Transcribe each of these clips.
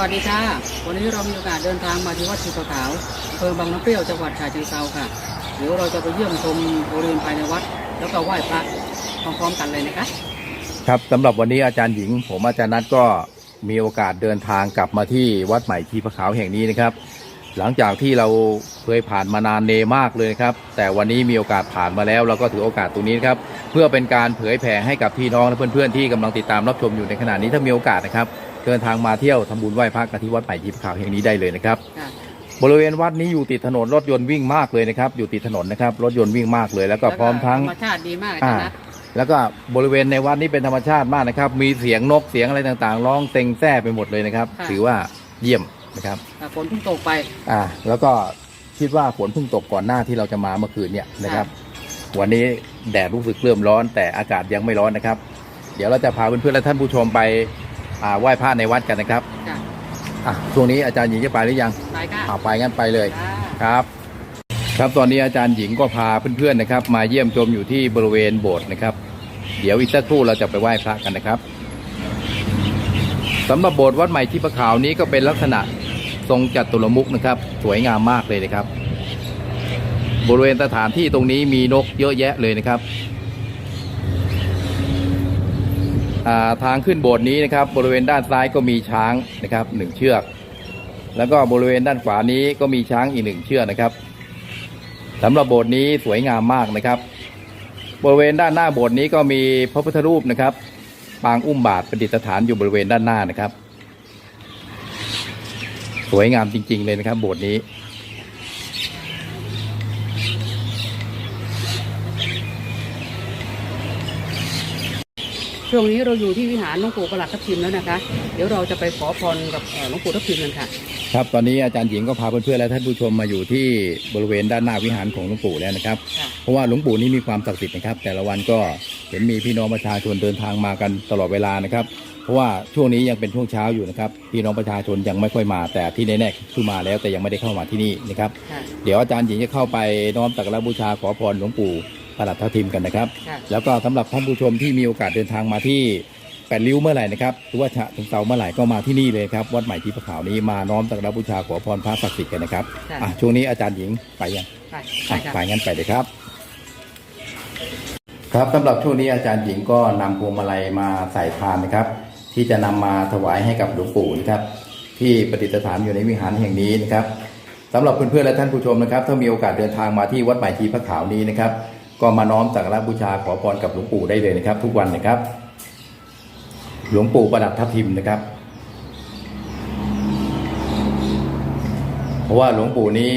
วัสดีค่ะ วันนี้เรามีโอกาสเดินทางมาที่วัดภูเขาขาวอำเภอบางน้ำเปรี้ยวจังหวัดฉะเชิงเทราค่ะ เดี๋ยวเราจะไปเยี่ยมชมบริเวณภายในวัด แล้วก็ไหว้พระพร้อมๆกันเลยนะคะ ครับสำหรับวันนี้อาจารย์หญิง ผมอาจารย์นัทก็มีโอกาสเดินทางกลับมาที่วัดใหม่ทีพระขาวแห่งนี้นะครับ หลังจากที่เราเคยผ่านมานานเนมากเลยนะครับ แต่วันนี้มีโอกาสผ่านมาแล้ว เราก็ถือโอกาสตรงนี้นะครับ เพื่อเป็นการเผยแผ่ให้กับพี่น้องและเพื่อนๆที่กำลังติดตามรับชมอยู่ในขณะนี้ถ้ามีโอกาสนะครับเดินทางมาเที่ยวทำบุญไหว้พระกันที่วัดใหม่ทีพระขาวแห่งนี้ได้เลยนะครับค่ะบริเวณวัดนี้อยู่ติดถนนรถยนต์วิ่งมากเลยนะครับ อยู่ติดถนนนะครับรถยนต์วิ่งมากเลย แล้วก็พร้อมทั้งธรรมชาติดีมากอาอ่าจารย์นะแล้วก็บริเวณในวัดนี้เป็นธรรมชาติมากนะครับ มีเสียงนกเสียงอะไรต่างๆ ร้องเต็งแซ่ไปหมดเลยนะครับ ถือว่าเยี่ยม นะครับแต่ฝนเพิ่งตกไป อ่าแล้วก็คิดว่าฝนเพิ่งตกก่อนหน้าที่เราจะมาเมื่อคืนเนี่ยนะครับ วันนี้แดดรู้สึกเริ่มร้อน แต่อากาศยังไม่ร้อนนะครับ เดี๋ยวเราจะพาเพื่อนๆและท่านผู้ชมไปอ่าไหว้พระในวัดกันนะครับค่ะอะช่วงนี้อาจารย์หญิงจะไปหรือยังไปค่ะอ่าไปงั้นไปเลยค่ะครับครับตอนนี้อาจารย์หญิงก็พาเพื่อนๆนะครับ มาเยี่ยมชมอยู่ที่บริเวณโบสถ์นะครับ เดี๋ยวอีกสักครู่เราจะไปไหว้พระกันนะครับสำหรับโบสถ์วัดใหม่ที่ประขาวนี้ก็เป็นลักษณะ ทรงจัตุรมุกนะครับ สวยงามมากเลยนะครับ บริเวณสถานที่ตรงนี้มีนกเยอะแยะเลยนะครับาทางขึ้นโบสถ์นี้นะครับ บริเวณด้านซ้ายก็มีช้างนะครับหนึ่งเชือก แล้วก็บริเวณด้านขวานี้ก็มีช้างอีกหนึ่งเชือกนะครับสำหรับโบสถ์นี้สวยงามมากนะครับ บริเวณด้านหน้าโบสถ์นี้ก็มีพระพุทธรูปนะครับ ปางอุ้มบาทประดิษฐานอยู่บริเวณด้านหน้านะครับ สวยงามจริง ๆ เลยนะครับโบสถ์นี้ ช่วงนี้เราอยู่ที่วิหารหลวงปู่ประหลัดทับทิมแล้วนะคะ เดี๋ยวเราจะไปขอพรกับเอ่อหลวงปู่ทับทิมกันค่ะ ครับตอนนี้อาจารย์หญิงก็พาเพื่อนๆและท่านผู้ชมมาอยู่ที่บริเวณด้านหน้าวิหารของหลวงปู่แล้วนะครับ ค่ะ เพราะว่าหลวงปู่นี้มีความศักดิ์สิทธิ์นะครับ แต่ละวันก็เห็นมีพี่น้องประชาชนเดินทางมากันตลอดเวลานะครับ เพราะว่าช่วงนี้ยังเป็นช่วงเช้าอยู่นะครับพี่น้องประชาชนยังไม่ค่อยมา แต่ที่แน่ๆคือมาแล้วแต่ยังไม่ได้เข้ามาที่นี่นะครับค่ะเดี๋ยวอาจารย์หญิงจะเข้าไปน้อมสักการะบูชาขอพรหลวงปู่ประหลัดทัพทิมกันนะครับค่ะแล้วก็สำหรับท่านผู้ชมที่มีโอกาสเดินทางมาที่แปดริ้วเมื่อไหร่นะครับหรือว่าฉะเชิงเซาเมื่อไหร่ก็มาที่นี่เลยครับวัดใหม่ที่ประขาวนี้มาน้อมสักการะบูชาขอพรพระศักดิ์สิทธิ์กันนะครับค่ะอะช่วงนี้อาจารย์หญิงไปยังไปไปอะค่ะไปงั้นไปเลยครับครับสำหรับช่วงนี้อาจารย์หญิงก็นำพวงมาลัยมาใส่พานนะครับ ที่จะนำมาถวายให้กับหลวงปู่นะครับ ที่ประดิษฐานอยู่ในวิหารแห่งนี้นะครับสำหรับเพื่อนๆและท่านผู้ชมนะครับ ถ้ามีโอกาสเดินทางมาที่วัดใหม่ทีพระขาวนี้นะครับ ก็มาน้อมสักการะบูชาขอพรกับหลวงปู่ได้เลยนะครับ ทุกวันนะครับ หลวงปู่ประดับทับทิมนะครับ เพราะว่าหลวงปู่นี้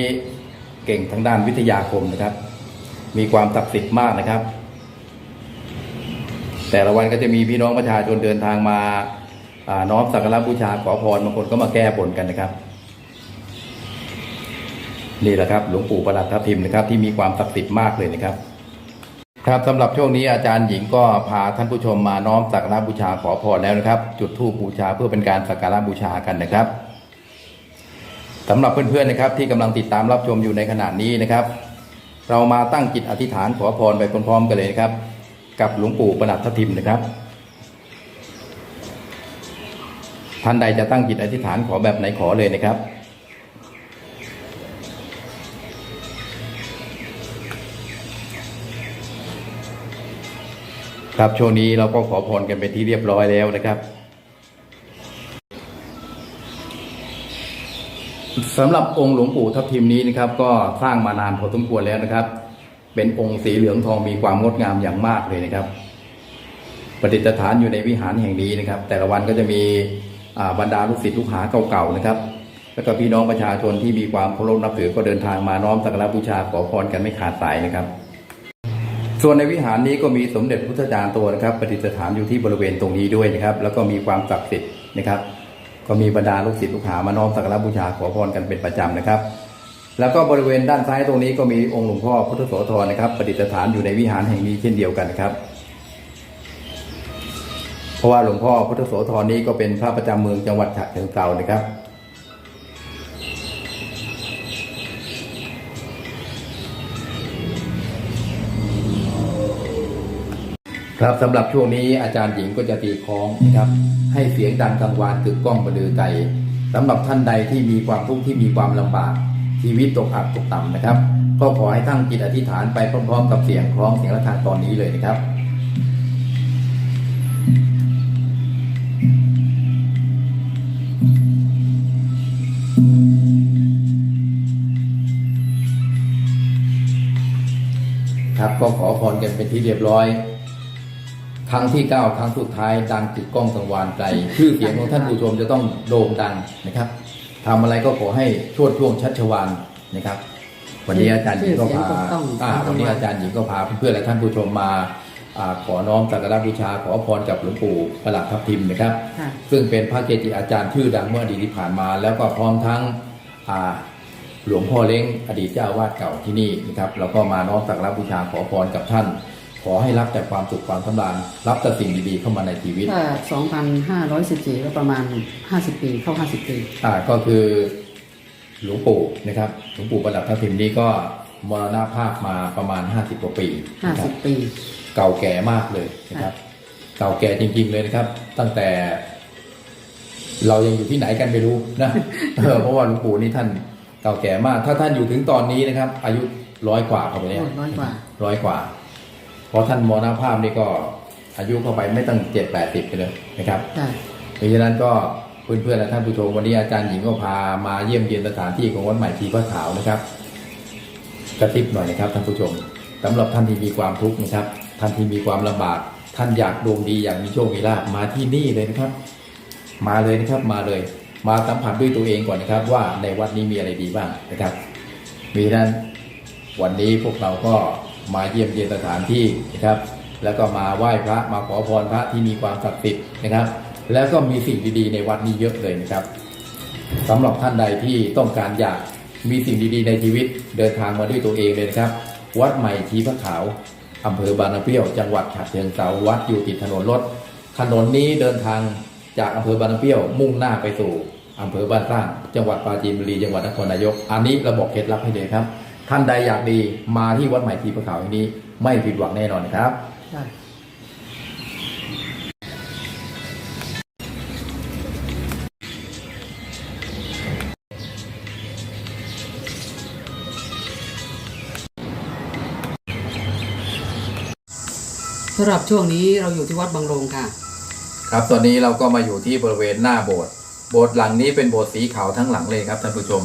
เก่งทางด้านวิทยาคมนะครับ มีความศักดิ์สิทธิ์มากนะครับ แต่ละวันก็จะมีพี่น้องประชาชนเดินทางมาน้อมสักการะบูชาขอพรบางคนก็มาแก้บนกันนะครับ นี่แหละครับ หลวงปู่ประหลัดทับทิมนะครับ ที่มีความศักดิ์สิทธิ์มากเลยนะครับ ครับสำหรับช่วงนี้อาจารย์หญิงก็พาท่านผู้ชมมาน้อมสักการะบูชาขอพรแล้วนะครับ จุดธูปบูชาเพื่อเป็นการสักการะบูชากันนะครับสำหรับเพื่อนๆนะครับที่กำลังติดตามรับชมอยู่ในขณะนี้นะครับ เรามาตั้งจิตอธิษฐานขอพรไปพร้อมๆกันเลยนะครับ กับหลวงปู่ประหลัดทับทิมนะครับ ท่านใดจะตั้งจิตอธิษฐานขอแบบไหนขอเลยนะครับครับช่วงนี้เราก็ขอพรกันเป็นที่เรียบร้อยแล้วนะครับสำหรับองค์หลวงปู่ทับทิมนี้นะครับ ก็สร้างมานานพอสมควรแล้วนะครับ เป็นองค์สีเหลืองทองมีความงดงามอย่างมากเลยนะครับประดิษฐานอยู่ในวิหารแห่งนี้นะครับ แต่ละวันก็จะมีบรรดาลูกศิษย์ลูกหาเก่าๆนะครับ แล้วก็พี่น้องประชาชนที่มีความเคารพนับถือก็เดินทางมาน้อมสักการะบูชาขอพรกันไม่ขาดสายนะครับ ส่วนในวิหารนี้ก็มีสมเด็จพุทธจารย์ตัวนะครับประดิษฐานอยู่ที่บริเวณตรงนี้ด้วยนะครับ แล้วก็มีความศักดิ์สิทธิ์นะครับ ก็มีบรรดาลูกศิษย์ลูกหามาน้อมสักการะบูชาขอพรกันเป็นประจำนะครับ แล้วก็บริเวณด้านซ้ายตรงนี้ก็มีองค์หลวงพ่อพุทธโสธรนะครับประดิษฐานอยู่ในวิหารแห่งนี้เช่นเดียวกันครับ เพราะว่าหลวงพ่อพุทธโสธรนี้ก็เป็นพระประจำเมืองจังหวัดฉะเชิงเทรานะครับ ครับสำหรับช่วงนี้อาจารย์หญิงก็จะตีคล้องนะครับ ให้เสียงดังกังวานกึกก้องประดือไกลสำหรับท่านใดที่มีความทุกข์ที่มีความลำบาก ชีวิตตกอับตกต่ำนะครับ ก็ขอให้ตั้งจิตอธิษฐานไปพร้อมๆกับเสียงคล้องเสียงระฆังตอนนี้เลยนะครับครับก็ขอพรกันเป็นที่เรียบร้อย ครั้งที่9ครั้งสุดท้ายดังติดกล้องสังวานไกลชื่อเสียงของท่านผู้ชมจะต้องโด่งดังนะครับ ทำอะไรก็ขอให้ชวดช่วงชัชวานนะครับ วันนี้อาจารย์หญิงก็พาชื่อเสียงถูกต้องอ่าวันนี้อาจารย์หญิงก็พาเพื่อนๆและท่านผู้ชมมาอ่าขอน้อมสักการะบูชาขอพรกับหลวงปู่ประหลัดทับทิมนะครับค่ะซึ่งเป็นพระเกจิอาจารย์ชื่อดังเมื่ออดีตที่ผ่านมา แล้วก็พร้อมทั้งอ่าหลวงพ่อเล้งอดีตเจ้าอาวาดเก่าที่นี่นะครับเราก็มาน้อมสักการะบูชาขอพรกับท่าน ขอให้รับแต่ความสุขความสำราญรับแต่สิ่งดีๆเข้ามาในชีวิตถ้า2,514ก็ประมาณ 50 ปีเข้า 50 ปีอ่าก็คือหลวงปู่นะครับหลวงปู่ประหลัดทัพทิมนี้ก็มรณภาพมาประมาณ 50กว่าปีนะครับ50 ปี เก่าแก่มากเลยนะครับ เก่าแก่จริง ๆเลยนะครับ ตั้งแต่ เรายังอยู่ที่ไหนกันไม่รู้นะเออเพราะว่าหลวงปู่นี่ท่านเก่าแก่มาก ถ้าท่านอยู่ถึงตอนนี้นะครับ อายุร้อยกว่าเข้าไปแล้วโอ้ร้อยกว่าร้อยกว่าเพราะท่านมรณภาพนี่ก็อายุเข้าไปไม่ตั้งเจ็ดแปดสิบไปเลยนะครับใช่เพราะฉะนั้นก็เพื่อนๆและท่านผู้ชมวันนี้อาจารย์หญิงก็พามาเยี่ยมเยียนสถานที่ของวัดใหม่ทีพระขาวนะครับ กระติบหน่อยนะครับท่านผู้ชมสำหรับท่านที่มีความทุกข์นะครับ ท่านที่มีความลำบาก ท่านอยากดวงดีอยากมีโชคมีลาภมาที่นี่เลยนะครับ มาเลยนะครับมาเลย มาสัมผัสด้วยตัวเองก่อนนะครับ ว่าในวัดนี้มีอะไรดีบ้างนะครับมีนั้นวันนี้พวกเราก็ มาเยี่ยมเยียนสถานที่นะครับ แล้วก็มาไหว้พระมาขอพรพระที่มีความศักดิ์สิทธิ์นะครับ แล้วก็มีสิ่งดีๆในวัดนี้เยอะเลยนะครับสำหรับท่านใดที่ต้องการอยากมีสิ่งดีๆในชีวิตเดินทางมาด้วยตัวเองเลยนะครับ วัดใหม่ทีพระขาวอำเภอบางน้ำเปรี้ยวจังหวัดฉะเชิงเทราวัดอยู่ติดถนนรถ ถนนนี้เดินทางจากอำเภอบางน้ำเปรี้ยวมุ่งหน้าไปสู่อำเภอบ้านสร้าง จังหวัดปราจีนบุรีจังหวัดนครนายก อันนี้เราบอกเคล็ดลับให้เลยครับ ท่านใดอยากดีมาที่วัดใหม่ทีพระขาวแห่งนี้ ไม่ผิดหวังแน่นอนนะครับใช่สำหรับช่วงนี้เราอยู่ที่วัดบางโรงค่ะ ครับตอนนี้เราก็มาอยู่ที่บริเวณหน้าโบสถ์โบสถ์หลังนี้เป็นโบสถ์สีขาวทั้งหลังเลยครับท่านผู้ชม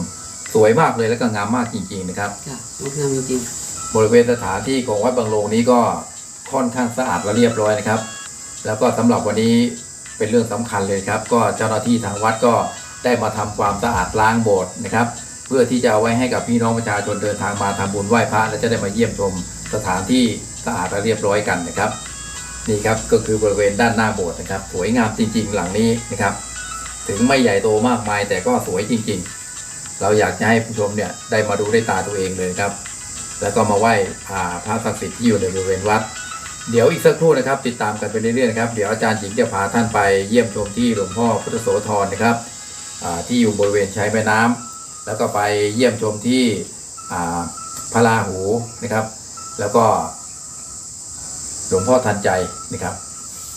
สวยมากเลยและก็งามมากจริง ๆ นะครับจ้ะงดงามจริงบริเวณสถานที่ของวัดบางโลงนี้ก็ค่อนข้างสะอาดและเรียบร้อยนะครับ แล้วก็สำหรับวันนี้เป็นเรื่องสำคัญเลยครับ ก็เจ้าหน้าที่ทางวัดก็ได้มาทำความสะอาดล้างโบสถ์นะครับ เพื่อที่จะเอาไว้ให้กับพี่น้องประชาชนเดินทางมาทำบุญไหว้พระและจะได้มาเยี่ยมชมสถานที่สะอาดและเรียบร้อยกันนะครับ นี่ครับก็คือบริเวณด้านหน้าโบสถ์นะครับ สวยงามจริง ๆ หลังนี้นะครับ ถึงไม่ใหญ่โตมากมายแต่ก็สวยจริง ๆ เราอยากจะให้ผู้ชมเนี่ยได้มาดูด้วยตาตัวเองเลยครับ แล้วก็มาไหว้พระศักดิ์สิทธิ์ที่อยู่ในบริเวณวัด เดี๋ยวอีกสักครู่นะครับ ติดตามกันไปเรื่อยๆนะครับเดี๋ยวอาจารย์หญิงจะพาท่านไปเยี่ยมชมที่หลวงพ่อพุทธโสธรนะครับที่อยู่บริเวณชายแม่น้ำแล้วก็ไปเยี่ยมชมที่พระราหูนะครับ แล้วก็หลวงพ่อทันใจนะครับ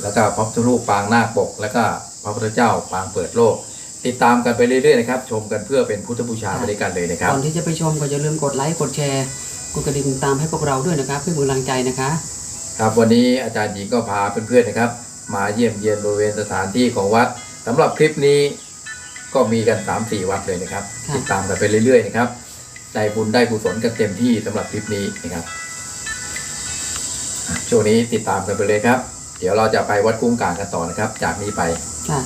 แล้วก็พระพุทธรูปปางนาคปก แล้วก็พระพุทธเจ้าปางเปิดโลก ติดตามกันไปเรื่อยๆนะครับ ชมกันเพื่อเป็นพุทธบูชาไปด้วยกันเลยนะคๆรับ ก่อนที่จะไปชมก็อย่าลืมกดไลค์กดแชร์กดกระดิ่งตามให้พวกเราด้วยนะครับเพื่อเป็นกำลังใจนะคะ ครับวันนี้อาจารย์หญิงก็พาเพื่อนๆนะครับ มาเยี่ยมเยียนบริเวณสถานที่ของวัดสำหรับคลิปนี้ก็มีกัน 3-4 วัดเลยนะครับ ค่ะ ติดตามกันไปเรื่อยๆนะครับได้บุญได้กุศลกันเต็มที่สำหรับคลิปนี้นะครับอะช่วงนี้ติดตามกันไปเลยครับ เดี๋ยวเราจะไปวัดกุ้งกลางกันต่อนะครับ จากนี้ไป ค่ะ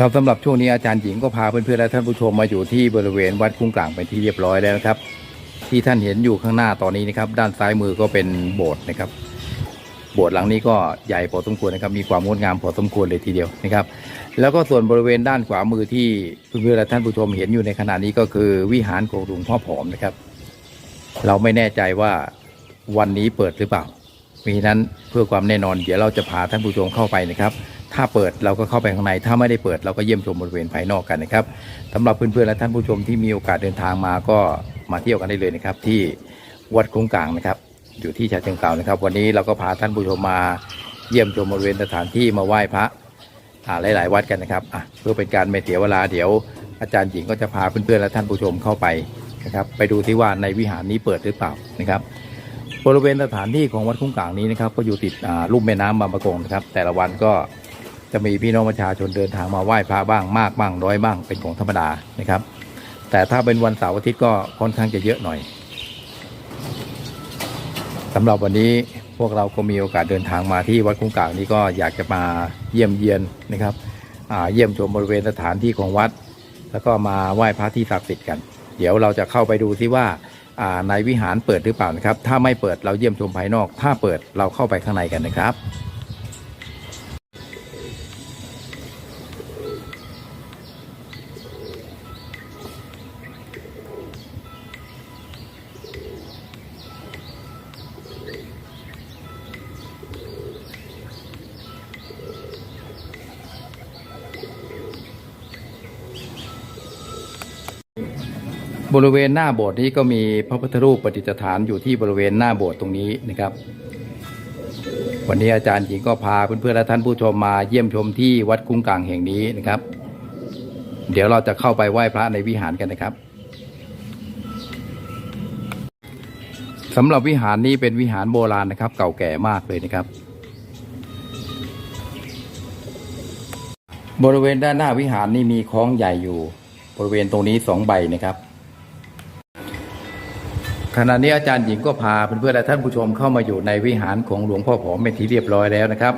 ครับสำหรับช่วงนี้อาจารย์หญิงก็พาเพื่อนๆและท่านผู้ชมมาอยู่ที่บริเวณวัดคุ้งกลางเป็นที่เรียบร้อยแล้วนะครับ ที่ท่านเห็นอยู่ข้างหน้าตอนนี้นะครับ ด้านซ้ายมือก็เป็นโบสถ์นะครับ โบสถ์หลังนี้ก็ใหญ่พอสมควรนะครับ มีความงดงามพอสมควรเลยทีเดียวนะครับ แล้วก็ส่วนบริเวณด้านขวามือที่เพื่อนๆและท่านผู้ชมเห็นอยู่ในขณะนี้ก็คือวิหารของหลวงพ่อผอมนะครับ เราไม่แน่ใจว่าวันนี้เปิดหรือเปล่า มีนั้นเพื่อความแน่นอน เดี๋ยวเราจะพาท่านผู้ชมเข้าไปนะครับ ถ้าเปิดเราก็เข้าไปข้างใน ถ้าไม่ได้เปิดเราก็เยี่ยมชมบริเวณภายนอกกันนะครับสำหรับเพื่อนๆและท่านผู้ชมที่มีโอกาสเดินทางมาก็มาเที่ยวกันได้เลยนะครับ ที่วัดคุ้งกลางนะครับ อยู่ที่ชาเชิงเทรานะครับ วันนี้เราก็พาท่านผู้ชมมาเยี่ยมชมบริเวณสถานที่มาไหว้พระอ่าหลายๆวัดกันนะครับเพื่อเป็นการไม่เสียเวลาเดี๋ยว อาจารย์หญิงก็จะพาเพื่อนๆและท่านผู้ชมเข้าไปนะครับไปดูที่ว่าในวิหารนี้เปิดหรือเปล่านะครับบริเวณสถานที่ของวัดคุ้งกลางนี้นะครับ ก็อยู่ติดอ่าลุ่มแม่น้ำบางประกงนะครับ แต่ละวันก็ จะมีพี่น้องประชาชนเดินทางมาไหว้พระบ้างมากบ้างน้อยบ้างเป็นของธรรมดานะครับ แต่ถ้าเป็นวันเสาร์อาทิตย์ก็ค่อนข้างจะเยอะหน่อยสำหรับวันนี้พวกเราก็มีโอกาสเดินทางมาที่วัดคุ้งกางนี้ก็อยากจะมาเยี่ยมเยียนนะครับเยี่ยมชมบริเวณสถานที่ของวัด แล้วก็มาไหว้พระที่ศักดิ์สิทธิ์กัน เดี๋ยวเราจะเข้าไปดูซิว่าในวิหารเปิดหรือเปล่านะครับ ถ้าไม่เปิดเราเยี่ยมชมภายนอก ถ้าเปิดเราเข้าไปข้างในกันนะครับ บริเวณหน้าโบสถ์นี้ก็มีพระพุทธรูปประดิษฐานอยู่ที่บริเวณหน้าโบสถ์ตรงนี้นะครับ วันนี้อาจารย์หญิงก็พาเพื่อนๆและท่านผู้ชมมาเยี่ยมชมที่วัดคุ้งกลางแห่งนี้นะครับ เดี๋ยวเราจะเข้าไปไหว้พระในวิหารกันนะครับสำหรับวิหารนี้เป็นวิหารโบราณนะครับ เก่าแก่มากเลยนะครับ บริเวณด้านหน้าวิหารนี่มีคล้องใหญ่อยู่ บริเวณตรงนี้สองใบนะครับ ขณะนี้อาจารย์หญิงก็พาเพื่อนๆและท่านผู้ชมเข้ามาอยู่ในวิหารของหลวงพ่อผอมเป็นที่เรียบร้อยแล้วนะครับ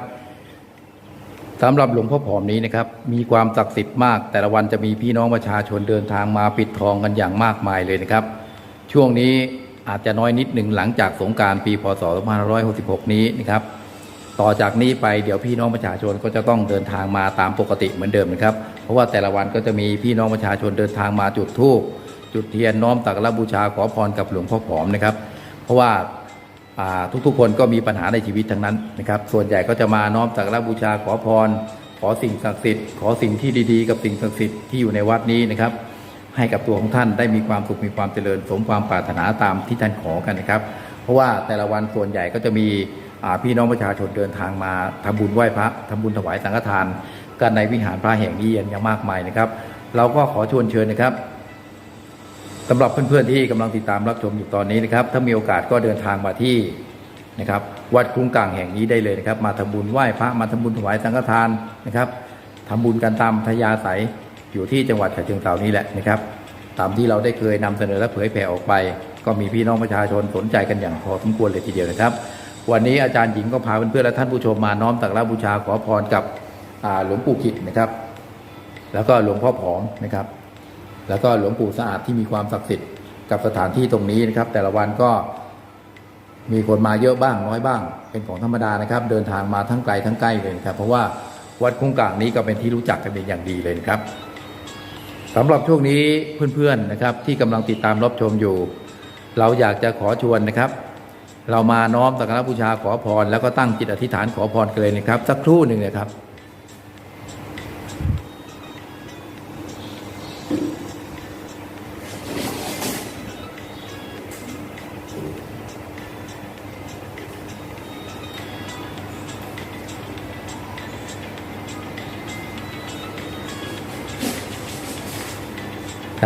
สำหรับหลวงพ่อผอมนี้นะครับ มีความศักดิ์สิทธิ์มาก แต่ละวันจะมีพี่น้องประชาชนเดินทางมาปิดทองกันอย่างมากมายเลยนะครับ ช่วงนี้อาจจะน้อยนิดหนึ่งหลังจากสงการปีพศ 2566 นี้นะครับ ต่อจากนี้ไปเดี๋ยวพี่น้องประชาชนก็จะต้องเดินทางมาตามปกติเหมือนเดิมนะครับ เพราะว่าแต่ละวันก็จะมีพี่น้องประชาชนเดินทางมาจุดธูป จุดเทียนน้อมสักระบูชาขอพรกับหลวงพ่อผอมนะครับ เพราะว่าทุกๆคนก็มีปัญหาในชีวิตทั้งนั้นนะครับ ส่วนใหญ่ก็จะมาน้อมสักการะบูชาขอพร ขอสิ่งศักดิ์สิทธิ์ขอสิ่งที่ดีๆ กับสิ่งศักดิ์สิทธิ์ที่อยู่ในวัดนี้นะครับ ให้กับตัวของท่านได้มีความสุขมีความเจริญ สมความปรารถนาตามที่ท่านขอกันนะครับ เพราะว่าแต่ละวันส่วนใหญ่ก็จะมีพี่น้องประชาชนเดินทางมาทำบุญไหว้พระทำบุญถวายสังฆทาน กันในวิหารพระแห่งนี้อย่างมากมายนะครับ เราก็ขอชวนเชิญนะครับ สำหรับเพื่อนๆที่กำลังติดตามรับชมอยู่ตอนนี้นะครับ ถ้ามีโอกาสก็เดินทางมาที่นะครับ วัดคุ้งกลางแห่งนี้ได้เลยนะครับ มาทำบุญไหว้พระมาทำบุญถวายสังฆทานนะครับทำบุญกันตามทยาศัยอยู่ที่จังหวัดฉะเชิงเทรานี่แหละนะครับ ตามที่เราได้เคยนำเสนอและเผยแผ่ออกไป ก็มีพี่น้องประชาชนสนใจกันอย่างพอสมควรเลยทีเดียวนะครับ วันนี้อาจารย์หญิงก็พาเพื่อนๆและท่านผู้ชมมาน้อมสักการะบูชาขอพรกับหลวงปู่ขิดนะครับ แล้วก็หลวงพ่อผอมนะครับ แล้วก็หลวงปู่สะอาดที่มีความศักดิ์สิทธิ์กับสถานที่ตรงนี้นะครับ แต่ละวันก็มีคนมาเยอะบ้างน้อยบ้าง เป็นของธรรมดานะครับ เดินทางมาทั้งไกลทั้งใกล้เลยครับ เพราะว่าวัดคุ้งกลางนี้ก็เป็นที่รู้จักกันเป็นอย่างดีเลยครับสำหรับช่วงนี้เพื่อนๆนะครับ ที่กำลังติดตามรับชมอยู่ เราอยากจะขอชวนนะครับ เรามาน้อมสักการะบูชาขอพร แล้วก็ตั้งจิตอธิษฐานขอพรกันเลยนะครับ สักครู่หนึ่งนะครับ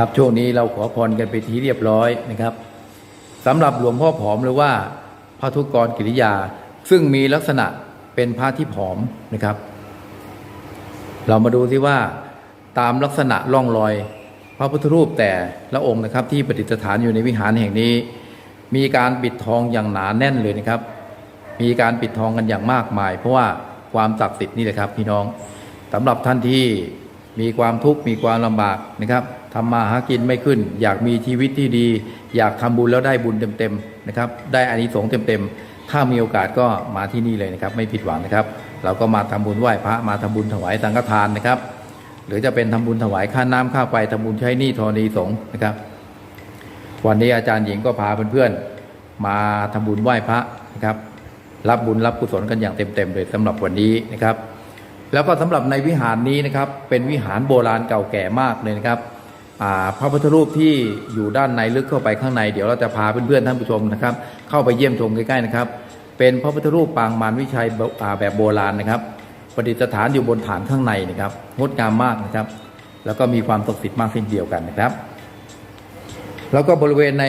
ครับ ช่วงนี้เราขอพรกันไปทีเรียบร้อยนะครับสำหรับหลวงพ่อผอมหรือว่าพระทุกกรกิริยา ซึ่งมีลักษณะเป็นพระที่ผอมนะครับ เรามาดูที่ว่าตามลักษณะร่องรอย พระพุทธรูปแต่ละองค์นะครับ ที่ประดิษฐานอยู่ในวิหารแห่งนี้ มีการปิดทองอย่างหนาแน่นเลยนะครับ มีการปิดทองกันอย่างมากมาย เพราะว่าความศักดิ์สิทธิ์นี่แหละครับ พี่น้องสำหรับท่านที่มีความทุกข์มีความลำบากนะครับ ทำมาหากินไม่ขึ้น อยากมีชีวิตที่ดี อยากทำบุญแล้วได้บุญเต็มๆนะครับ ได้อานิสงส์เต็มๆ ถ้ามีโอกาสก็มาที่นี่เลยนะครับ ไม่ผิดหวังนะครับ เราก็มาทำบุญไหว้พระมาทำบุญถวายสังฆทานนะครับ หรือจะเป็นทำบุญถวายค่าน้ำค่าไฟทำบุญใช้หนี้ธรณีสงฆ์นะครับ วันนี้อาจารย์หญิงก็พาเพื่อนๆมาทำบุญไหว้พระนะครับ รับบุญรับกุศลกันอย่างเต็มๆเลยสำหรับวันนี้นะครับ แล้วก็สำหรับในวิหารนี้นะครับ เป็นวิหารโบราณเก่าแก่มากเลยนะครับ พระพุทธรูปที่อยู่ด้านในลึกเข้าไปข้างในเดี๋ยวเราจะพาเพื่อนๆท่านผู้ชมนะครับ เข้าไปเยี่ยมชมใกล้ๆนะครับ เป็นพระพุทธรูปปางมารวิชัยแบบโบราณนะครับประดิษฐานอยู่บนฐานข้างในนะครับงดงามมากนะครับ แล้วก็มีความศักดิ์สิทธิ์มากเช่นเดียวกันนะครับ แล้วก็บริเวณใน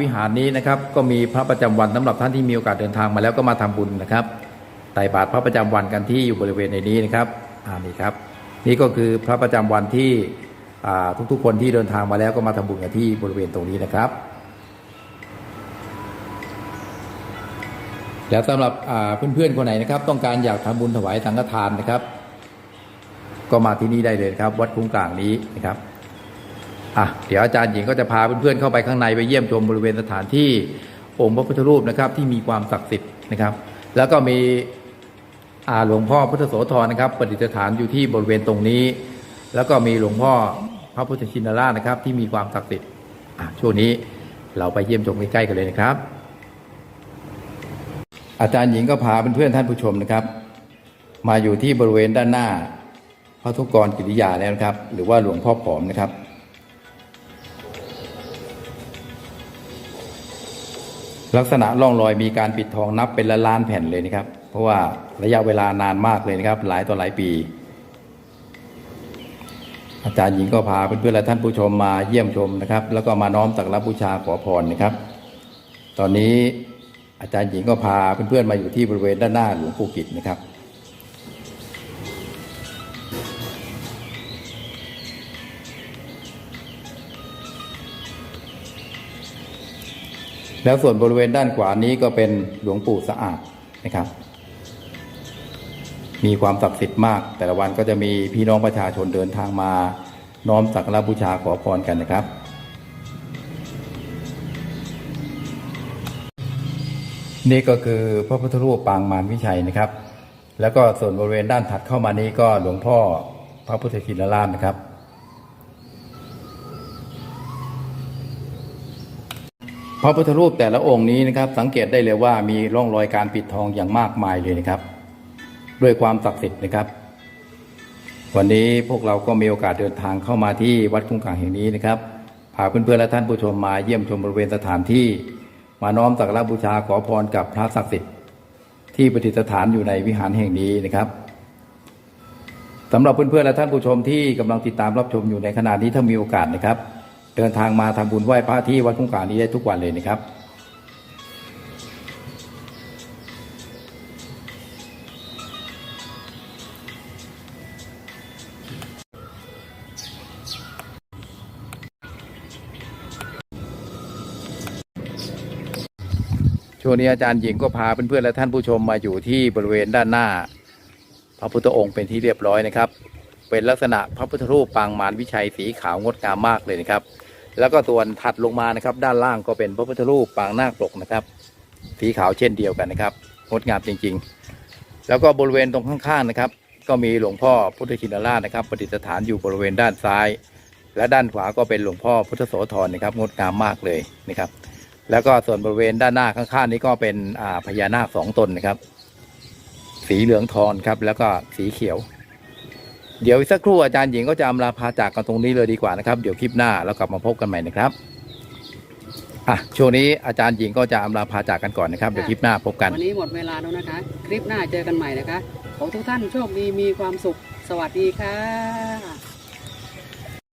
วิหารนี้นะครับ ก็มีพระประจำวันสำหรับท่านที่มีโอกาสเดินทางมาแล้วก็มาทำบุญนะครับไต่บาตรพระประจำวันกันที่อยู่บริเวณในนี้นะครับอ่านี่ครับ นี่ก็คือพระประจำวันที่ ทุกๆ คนที่เดินทางมาแล้วก็มาทำบุญกันที่บริเวณตรงนี้นะครับ แล้วสำหรับเพื่อนๆ คนไหนนะครับ ต้องการอยากทำบุญถวายสังฆทานนะครับ ก็มาที่นี่ได้เลยครับ วัดคุ้งกลางนี้นะครับอะเดี๋ยวอาจารย์หญิงก็จะพาเพื่อนๆเข้าไปข้างในไปเยี่ยมชมบริเวณสถานที่องค์พระพุทธรูปนะครับ ที่มีความศักดิ์สิทธิ์นะครับ แล้วก็มีหลวงพ่อพุทธโสธรนะครับประดิษฐานอยู่ที่บริเวณตรงนี้ แล้วก็มีหลวงพ่อ พระพุทธชินราชนะครับ ที่มีความศักดิ์สิทธิ์ช่วงนี้เราไปเยี่ยมชมใกล้ๆกันเลยนะครับ อาจารย์หญิงก็พาเพื่อนๆท่านผู้ชมนะครับ มาอยู่ที่บริเวณด้านหน้า พระทุกกรกิริยาแล้วนะครับ หรือว่าหลวงพ่อผอมนะครับลักษณะร่องรอยมีการปิดทองนับเป็นละล้านแผ่นเลยนะครับ เพราะว่าระยะเวลานานมากเลยนะครับ หลายต่อหลายปี อาจารย์หญิงก็พาเพื่อนๆและท่านผู้ชมมาเยี่ยมชมนะครับ แล้วก็มาน้อมสักการะบูชาขอพรนะครับ ตอนนี้อาจารย์หญิงก็พาเพื่อนๆมาอยู่ที่บริเวณด้านหน้าหลวงปู่กิจนะครับแล้วส่วนบริเวณด้านขวานี้ก็เป็นหลวงปู่สะอาดนะครับ มีความศักดิ์สิทธิ์มาก แต่ละวันก็จะมีพี่น้องประชาชนเดินทางมา น้อมสักการะบูชาขอพรกันนะครับนี่ก็คือพระพุทธรูปปางมารวิชัยนะครับ แล้วก็ส่วนบริเวณด้านถัดเข้ามานี้ก็หลวงพ่อพระพุทธชินราชนะครับ พระพุทธรูปแต่ละองค์นี้นะครับ สังเกตได้เลยว่ามีร่องรอยการปิดทองอย่างมากมายเลยนะครับ ด้วยความศักดิ์สิทธิ์นะครับ วันนี้พวกเราก็มีโอกาสเดินทางเข้ามาที่วัดคุ้งกางแห่งนี้นะครับพาเพื่อนๆและท่านผู้ชมมาเยี่ยมชมบริเวณสถานที่ มาน้อมสักการะบูชาขอพรกับพระศักดิ์สิทธิ์ที่ประดิษฐานอยู่ในวิหารแห่งนี้นะครับสำหรับเพื่อนๆและท่านผู้ชมที่กำลังติดตามรับชมอยู่ในขณะนี้ถ้ามีโอกาสนะครับ เดินทางมาทำบุญไหว้พระที่วัดคุ้งกางนี้ได้ทุกวันเลยนะครับ ช่วงนี้อาจารย์หญิงก็พาเพื่อนๆและท่านผู้ชมมาอยู่ที่บริเวณด้านหน้า พระพุทธองค์เป็นที่เรียบร้อยนะครับ เป็นลักษณะพระพุทธรูปปางมารวิชัยสีขาวงดงามมากเลยนะครับ แล้วก็ส่วนถัดลงมานะครับ ด้านล่างก็เป็นพระพุทธรูปปางนาคปกนะครับ สีขาวเช่นเดียวกันนะครับงดงามจริงๆ แล้วก็บริเวณตรงข้างๆนะครับ ก็มีหลวงพ่อพุทธชินราชนะครับประดิษฐานอยู่บริเวณด้านซ้าย และด้านขวาก็เป็นหลวงพ่อพุทธโสธรนะครับงดงามมากเลยนะครับ แล้วก็ส่วนบริเวณด้านหน้าข้างๆนี้ก็เป็นอ่าพญานาคสองตนนะครับ สีเหลืองทองครับ แล้วก็สีเขียว เดี๋ยวอีกสักครู่อาจารย์หญิงก็จะอำลาพาจากกันตรงนี้เลยดีกว่านะครับเดี๋ยวคลิปหน้าเรากลับมาพบกันใหม่นะครับอะช่วงนี้อาจารย์หญิงก็จะอำลาพาจากกันก่อนนะครับเดี๋ยวคลิปหน้าพบกัน วันนี้หมดเวลาแล้วนะคะ คลิปหน้าเจอกันใหม่นะคะ ขอทุกท่านโชคดีมีความสุข สวัสดีค่ะ